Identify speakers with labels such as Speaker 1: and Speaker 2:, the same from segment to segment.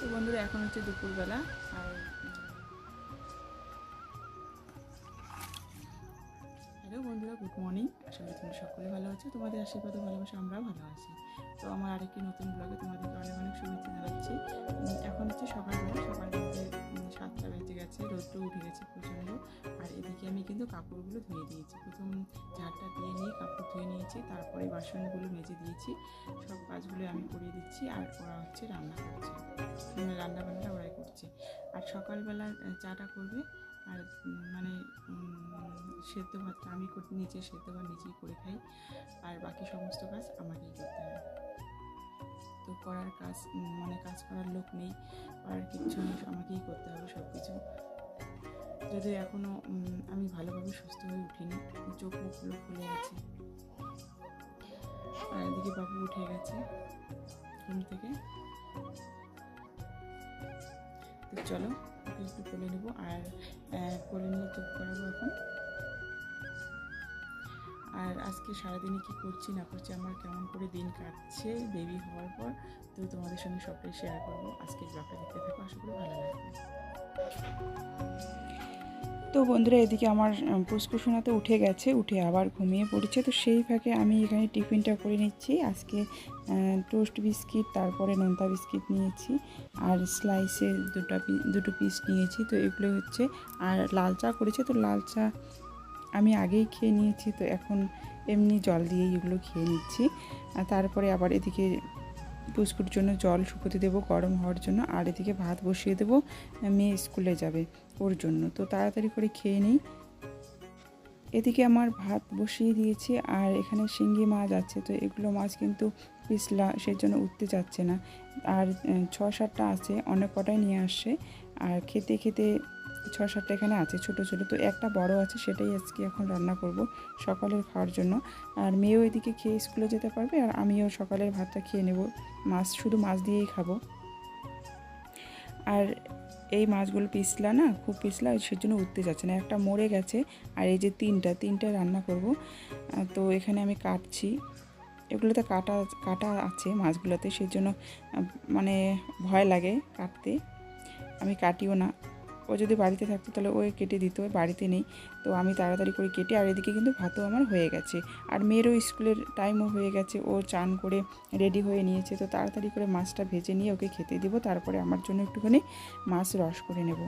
Speaker 1: তো বন্ধুরা, এখন হচ্ছে দুপুরবেলা, আর হ্যালো বন্ধুরা গুড মর্নিং আশা করি তোমরা সকলে ভালো আছো। তোমাদের আশীর্বাদ ভালোবাসা, আমরাও ভালো আছি। তো আমার আরেকটি নতুন ব্লগে তোমাদেরকে অনেক অনেক শুভেচ্ছা জানাচ্ছি। এখন হচ্ছে সকালবেলা, সকাল বলতে সাতটা বেজে গেছে রোদটা উঠে গেছে প্রচণ্ড। আর এদিকে আমি কিন্তু কাপড়গুলো ধুয়ে দিয়েছি। প্রথম ঝাড়টা দিয়ে নিয়ে কাপড় ধুয়ে নিয়েছি, তারপরে বাসনগুলো মেজে দিয়েছি। সব কাজগুলো আমি করিয়ে দিচ্ছি আর ওরা হচ্ছে রান্না করছে। রান্না বান্নাটা ওরাই করছে। আর সকালবেলা চাটা করবে আর মানে সেদ্ধ ভাতটা আমি নিচে সেদ্ধ ভাত নিজেই করে খাই। আর বাকি সমস্ত কাজ আমাকেই করতে হয়। তো করার কাজ মানে কাজ করার লোক নেই করার কিচ্ছু নেই, আমাকেই করতে হবে সব কিছু যদিও এখনও আমি ভালোভাবে সুস্থ হয়ে উঠিনি, চোখ মুখগুলো ফুলে আছে আর এদিকে বাবু উঠে গেছে ঘুম থেকে। তো চলো ওকে তুলে নেব আর কোলে নিয়ে চোখ করাবো এখন। আর আজকে সারাদিনে কি করছি না করছি, আমার কেমন করে দিন কাটছে বেবি হওয়ার পর তো তোমাদের সঙ্গে সবটাই শেয়ার করব। আজকে ব্লগটা দেখতে থাকো, আশা করি ভালো লাগবে।
Speaker 2: তো বন্ধুরা, এদিকে আমার পুষ্কুসোনা তো উঠে গেছে, উঠে আবার ঘুমিয়ে পড়েছে। তো সেই ফাঁকে আমি এখানে টিফিনটা করে নিচ্ছি। আজকে টোস্ট বিস্কিট, তারপরে নোনতা বিস্কিট নিয়েছি আর স্লাইসে দুটো দুটো পিস নিয়েছি। তো এগুলো হচ্ছে, আর লাল চা করেছে। তো লাল চা আমি আগেই খেয়ে নিয়েছি। তো এখন এমনি জল দিয়েই এগুলো খেয়ে নিচ্ছি। আর তারপরে আবার এদিকে পুষ্কুর জন্য জল শুকোতে দেবো, গরম হওয়ার জন্য। আর এদিকে ভাত বসিয়ে দেবো, মেয়ে স্কুলে যাবে। ওর জন্য। তো তাড়াতাড়ি করে খেয়ে নিই। এদিকে আমার ভাত বসিয়ে দিয়েছি আর এখানে শিঙ্গি মাছ আছে। তো এগুলো মাছ কিন্তু পিছলা সেই জন্য উঠতে যাচ্ছে না। আর ছ সাতটা আছে, অনেক কটাই নিয়ে আসছে। আর খেতে খেতে ছ সাতটা এখানে আছে, ছোট ছোট। তো একটা বড় আছে, সেটাই আজকে এখন রান্না করব সকালের খাওয়ার জন্য। আর মেয়েও এদিকে খেয়ে স্কুলে যেতে পারবে আর আমিও সকালের ভাতটা খেয়ে নেব। মাছ, শুধু মাছ দিয়েই খাব। আর এই মাছগুলো পিছলা না, খুব পিছলা সেজন্য উঠতে যাচ্ছে না। একটা মরে গেছে, আর এই যে তিনটা তিনটা রান্না করব। তো এখানে আমি কাটছি। এগুলোতে কাটা কাটা আছে মাছগুলোতে সেই জন্য মানে ভয় লাগে কাটতে। আমি কাটিও না। ও যদি বাড়িতে থাকতো তাহলে ওই কেটে দিত বাড়িতে নেই। তো আমি তাড়াতাড়ি করে কেটে, আর এদিকে কিন্তু ভাতও আমার হয়ে গেছে। আর মেয়েরও স্কুলের টাইমও হয়ে গেছে, ও চান করে রেডি হয়ে নিয়েছে। তো তাড়াতাড়ি করে মাছটা ভেজে নিয়ে ওকে খেতে দিব, তারপরে আমার জন্য একটুখানি মাছ রস করে নেব।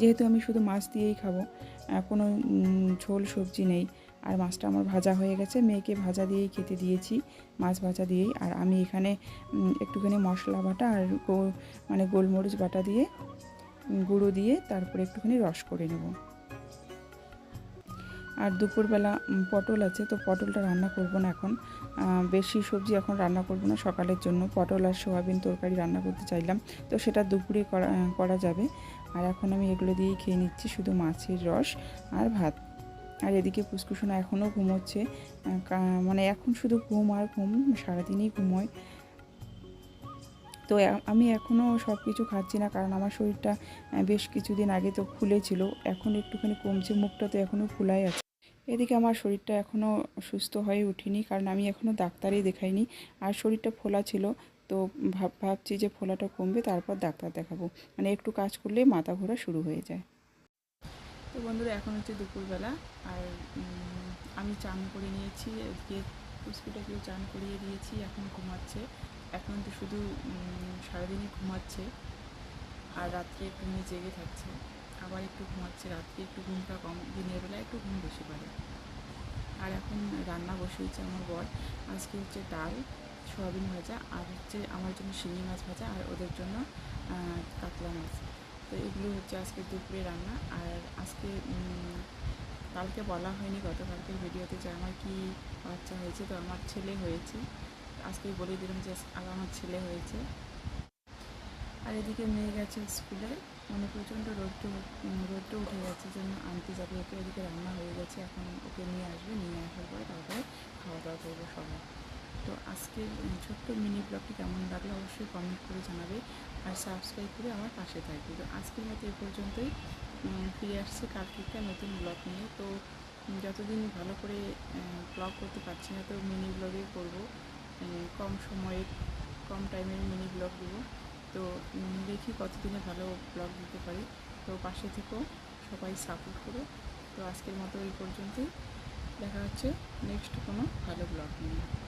Speaker 2: যেহেতু আমি শুধু মাছ দিয়েই খাব কোনো ঝোল সবজি নেই, আর মাছটা আমার ভাজা হয়ে গেছে, মেয়েকে ভাজা দিয়েই খেতে দিয়েছি, মাছ ভাজা দিয়েই। আর আমি এখানে একটুখানি মশলা বাটা আর মানে গোলমরিচ বাটা দিয়ে গুঁড়ো দিয়ে তারপরে একটুখানি রস করে নেব। আর দুপুরবেলা পটল আছে, তো পটলটা রান্না করব না এখন। বেশি সবজি এখন রান্না করব না সকালের জন্য। পটল আর সোয়াবিন তরকারি রান্না করতে চাইলাম, তো সেটা দুপুরে করা যাবে। আর এখন আমি এগুলো দিয়েই খেয়ে নিচ্ছি, শুধু মাছের রস আর ভাত। আর এদিকে পুষ্কুসোনা এখনও ঘুমোচ্ছে। মানে এখন শুধু ঘুম আর ঘুম, সারাদিনই ঘুমোয়। তো আমি এখনও সব কিছু খাচ্ছি না কারণ আমার শরীরটা বেশ কিছুদিন আগে তো ফুলেছিল, এখন একটুখানি কমছে, মুখটা তো এখনও ফুলাই আছে। এদিকে আমার শরীরটা এখনও সুস্থ হয়ে উঠিনি কারণ আমি এখনও ডাক্তারই দেখাইনি। আর শরীরটা ফোলা ছিল, তো ভাব, ভাবছি যে ফোলাটা কমবে, তারপর ডাক্তার দেখাবো। মানে একটু কাজ করলে মাথা ঘোরা শুরু হয়ে যায়।
Speaker 1: তো বন্ধুরা, এখন হচ্ছে দুপুরবেলা আর আমি চান করে নিয়েছি এদিকে পুষ্পিটাকেও চান করিয়ে দিয়েছি, এখন ঘুমাচ্ছে। এখন তো শুধু সারাদিনই ঘুমাচ্ছে আর রাত্রে নিয়ে জেগে থাকছে। আবার একটু ঘুমাচ্ছে, রাত্রে একটু ঘুমটা কম, দিনের বেলা একটু ঘুম বেশি পারে। আর এখন রান্না বসিয়েছে আমার বর। আজকে হচ্ছে ডাল, সয়াবিন ভাজা আর হচ্ছে আমার জন্য শিঙি মাছ ভাজা আর ওদের জন্য কাতলা মাছ। তো এগুলো হচ্ছে আজকে দুপুরে রান্না আর আজকে কালকে বলা হয়নি, গতকালকের ভিডিওতে যে আমার কি বাচ্চা হয়েছে, তো আমার ছেলে হয়েছে। আজকেই বলে দিলাম যে আমার ছেলে হয়েছে। আর এদিকে মেয়ে গেছে স্কুলে মানে প্রচণ্ড রোদটা উম, উঠে গেছে জন্য আনতে যাবে ওকে এদিকে রান্না হয়ে গেছে এখন ওকে নিয়ে আসবে নিয়ে আসার পরে তারপরে খাওয়া দাওয়া করব সবাই। তো আজকের ছোট্ট মিনি ব্লগটি কেমন লাগল অবশ্যই কমেন্ট করে জানাবে আর সাবস্ক্রাইব করে আমার পাশে থাকবে। তো আজকের মতো এ পর্যন্তই। ফিরে আসছে কালকে একটা নতুন ব্লগ নিয়ে। তো যতদিন ভালো করে ব্লগ করতে পারছি না তো মিনি ব্লগে করব। কম সময়ে, কম টাইমের মিনি ব্লগ দেবো। তো দেখি কতদিনে ভালো ব্লগ দিতে পারি। তো, পাশে থেকেও সবাই সাপোর্ট করো। তো, আজকের মতো এই পর্যন্তই। দেখা হচ্ছে নেক্সট কোনো ভালো ব্লগ নিয়ে।